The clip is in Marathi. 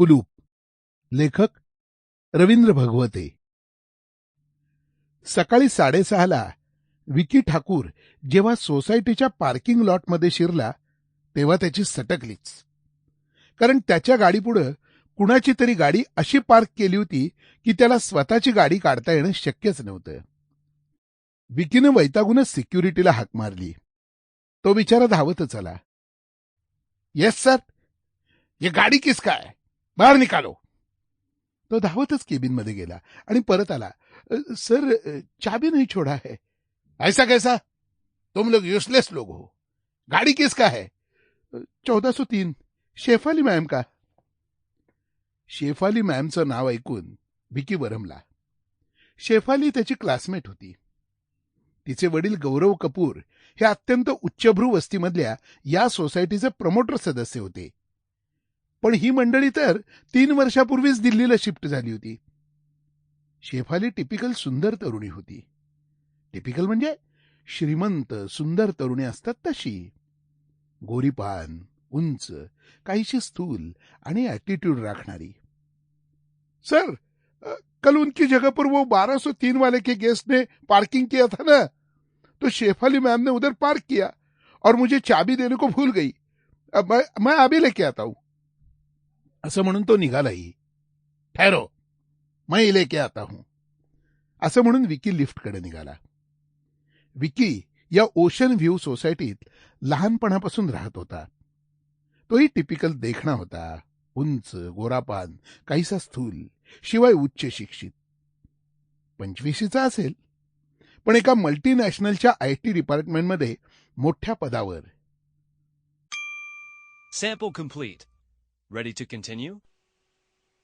कुलूप. लेखक रवींद्र भगवते. सकाळी साडेसहाला विकी ठाकूर जेव्हा सोसायटीच्या पार्किंग लॉटमध्ये शिरला तेव्हा त्याची सटकलीच. कारण त्याच्या गाडीपुढं कुणाची तरी गाडी अशी पार्क केली होती की त्याला स्वतःची गाडी काढता येणं शक्यच नव्हतं. विकीनं वैतागूनच सिक्युरिटीला हाक मारली. तो बिचारा धावतच आला. Yes sir. ये गाडी किस काय बाहेर निकालो. तो धावतच केबिनमध्ये गेला आणि परत आला. सर चाबी नाही छोड़ा है. ऐसा कैसा? तुम लोग यूजलेस लोग हो. गाड़ी किसका है? चौदा सो तीन. शेफाली मॅम का? शेफाली मॅमचं नाव ऐकून भिकी बरमला शेफाली त्याची क्लासमेट होती. तिचे वडील गौरव कपूर हे अत्यंत उच्चभ्रू वस्तीमधल्या या सोसायटीचे प्रमोटर सदस्य होते. पण ही मंडळी तर तीन वर्षापूर्वीच दिल्लीला शिफ्ट झाली होती. शेफाली टिपिकल सुंदर तरुणी होती. टिपिकल म्हणजे श्रीमंत सुंदर तरुणी असतात तशी. गोरीपान उंच काहीशी स्थूल आणि ऍटिट्यूड राखणारी. सर कल उनकी जगह पर वो बारह सौ तीन वाले के गेस्ट ने पार्किंग किया था ना? तो शेफाली मैम ने उधर पार्क किया और मुझे चाबी देने को भूल गई। अब मैं, मैं अभी लेके आता हूं। असं म्हणून तो निघालाही. ठहरो मैं ही आता हूं. असं म्हणून विकी लिफ्टकडे निघाला. विकी या ओशन व्ह्यू सोसायटीत लहानपणापासून राहत होता. तोही टिपिकल देखणा होता. उंच गोरापान काहीसा स्थूल शिवाय उच्च शिक्षित. पंचवीशीचा असेल पण एका मल्टीनॅशनलच्या आय टी डिपार्टमेंटमध्ये मोठ्या पदावर. Sample complete Ready to continue?